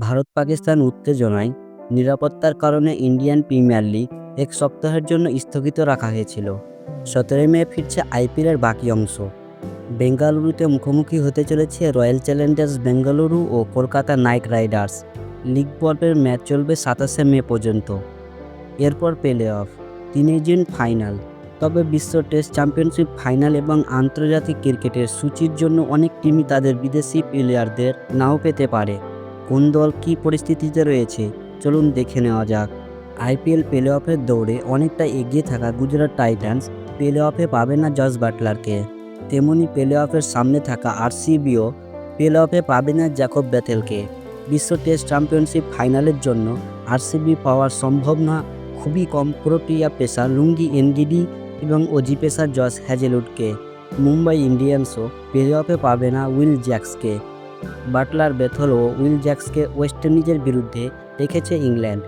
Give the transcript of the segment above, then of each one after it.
ভারত পাকিস্তান উত্তেজনায় নিরাপত্তার কারণে ইন্ডিয়ান প্রিমিয়ার লিগ এক সপ্তাহের জন্য স্থগিত রাখা হয়েছিল। সতেরোই মে ফিরছে আইপিএলের বাকি অংশ। বেঙ্গালুরুতে মুখোমুখি হতে চলেছে রয়্যাল চ্যালেঞ্জার্স বেঙ্গালুরু ও কলকাতা নাইট রাইডার্স। লিগ পর্বের ম্যাচ চলবে সাতাশে মে পর্যন্ত। এরপর প্লে অফ তিনই জুন ফাইনাল। তবে বিশ্ব টেস্ট চ্যাম্পিয়নশিপ ফাইনাল এবং আন্তর্জাতিক ক্রিকেটের সূচির জন্য অনেক টিমই তাদের বিদেশি প্লেয়ারদের নাও পেতে পারে। কোন দল কী পরিস্থিতিতে রয়েছে, চলুন দেখে নেওয়া যাক। আইপিএল প্লে অফের দৌড়ে অনেকটা এগিয়ে থাকা গুজরাট টাইটান্স প্লে অফে পাবে না জস বাটলারকে। তেমনি প্লে অফের সামনে থাকা আরসিবিও প্লে অফে পাবে না জ্যাকব ব্যাথেলকে বিশ্ব টেস্ট চ্যাম্পিয়নশিপ ফাইনালের জন্য আরসিবি পাওয়ার সম্ভব না খুবই কম প্রোটিয়া পেশা লুঙ্গি এনডিডি এবং অজি পেসার জস হ্যাজেলউডকে। মুম্বাই ইন্ডিয়ান্সও প্লে অফে পাবে না উইল জ্যাক্সকে। বাটলার বেথল ও উইল জ্যাক্সকে ওয়েস্ট ইন্ডিজের বিরুদ্ধে রেখেছে ইংল্যান্ড।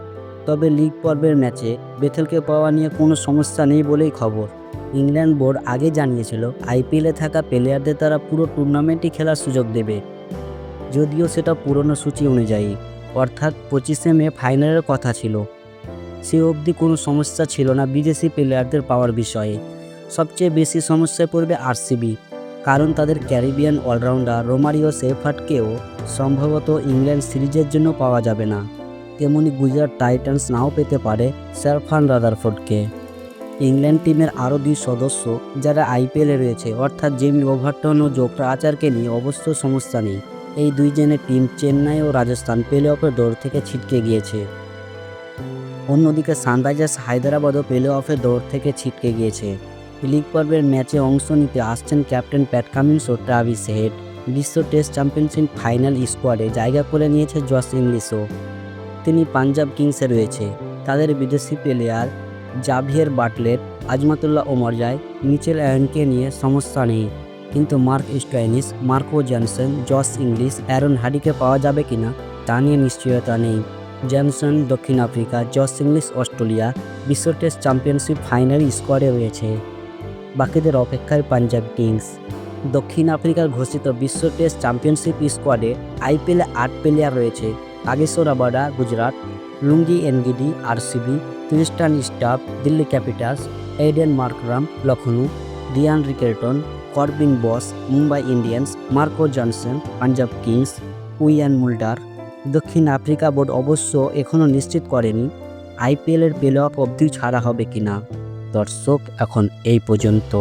তবে লিগ পর্বের ম্যাচে বেথেলকে পাওয়া নিয়ে কোনো সমস্যা নেই বলেই খবর। ইংল্যান্ড বোর্ড আগে জানিয়েছিল, আইপিএলে থাকা প্লেয়ারদের তারা পুরো টুর্নামেন্টই খেলার সুযোগ দেবে। যদিও সেটা পুরনো সূচি অনুযায়ী, অর্থাৎ পঁচিশে মে ফাইনালের কথা ছিল। সে অবধি কোনো সমস্যা ছিল না বিদেশি প্লেয়ারদের পাওয়ার বিষয়ে। সবচেয়ে বেশি সমস্যায় পড়বে আরসিবি। কারণ তাদের ক্যারিবিয়ান অলরাউন্ডার রোমারিও সেফার্টকেও সম্ভবত ইংল্যান্ড সিরিজের জন্য পাওয়া যাবে না। তেমনি গুজরাট টাইটান্স নাও পেতে পারে সারফান রাদারফোর্ডকে। ইংল্যান্ড টিমের আরও দুই সদস্য যারা আইপিএলে রয়েছে, অর্থাৎ জেমি ওভারটন ও জোফরা আচারকে নিয়ে অবশ্য সমস্যা নেই। এই দুইজনের টিম চেন্নাই ও রাজস্থান প্লে অফের দৌড় থেকে ছিটকে গিয়েছে। অন্যদিকে সানরাইজার্স হায়দ্রাবাদও প্লে অফের দৌড় থেকে ছিটকে গিয়েছে। লিগ পর্বের ম্যাচে অংশ নিতে আসছেন ক্যাপ্টেন প্যাট কামিন্স ও ট্রাভিস হেড। বিশ্ব টেস্ট চ্যাম্পিয়নশিপ ফাইনাল স্কোয়াডে জায়গা করে নিয়েছে জস ইংলিশও তিনি পাঞ্জাব কিংসে রয়েছে। তাদের বিদেশি player Xavier Bartlett, Azmatullah Omarzai Mitchell অ্যারনকে নিয়ে সমস্যা নেই। কিন্তু Mark Stoinis, Marco Jansen Josh Inglis Aaron হাডিকে পাওয়া যাবে কিনা তা নিয়ে নিশ্চয়তা নেই। জনসন দক্ষিণ আফ্রিকা, জস ইংলিশ অস্ট্রেলিয়া বিশ্ব টেস্ট চ্যাম্পিয়নশিপ ফাইনাল স্কোয়াডে রয়েছে। বাকিদের অপেক্ষায় পাঞ্জাব কিংস। দক্ষিণ আফ্রিকার ঘোষিত বিশ্ব টেস্ট চ্যাম্পিয়নশিপ স্কোয়াডে আইপিএলে আট প্লেয়ার রয়েছে। আগেশ্বর আবাডা Gujarat, Lungi Ngidi, RCB Tristan Stubbs Delhi Capitals Aiden Markram Lucknow Ryan Rickelton, Corbin Bosch, Mumbai Indians, Marco Jansen, Punjab Kings, Wiaan Mulder. দক্ষিণ আফ্রিকা বোর্ড অবশ্য এখনও নিশ্চিত করেনি আইপিএলের প্লে অফ অবধি ছাড়া হবে কিনা। দর্শক এখন এই পর্যন্ত।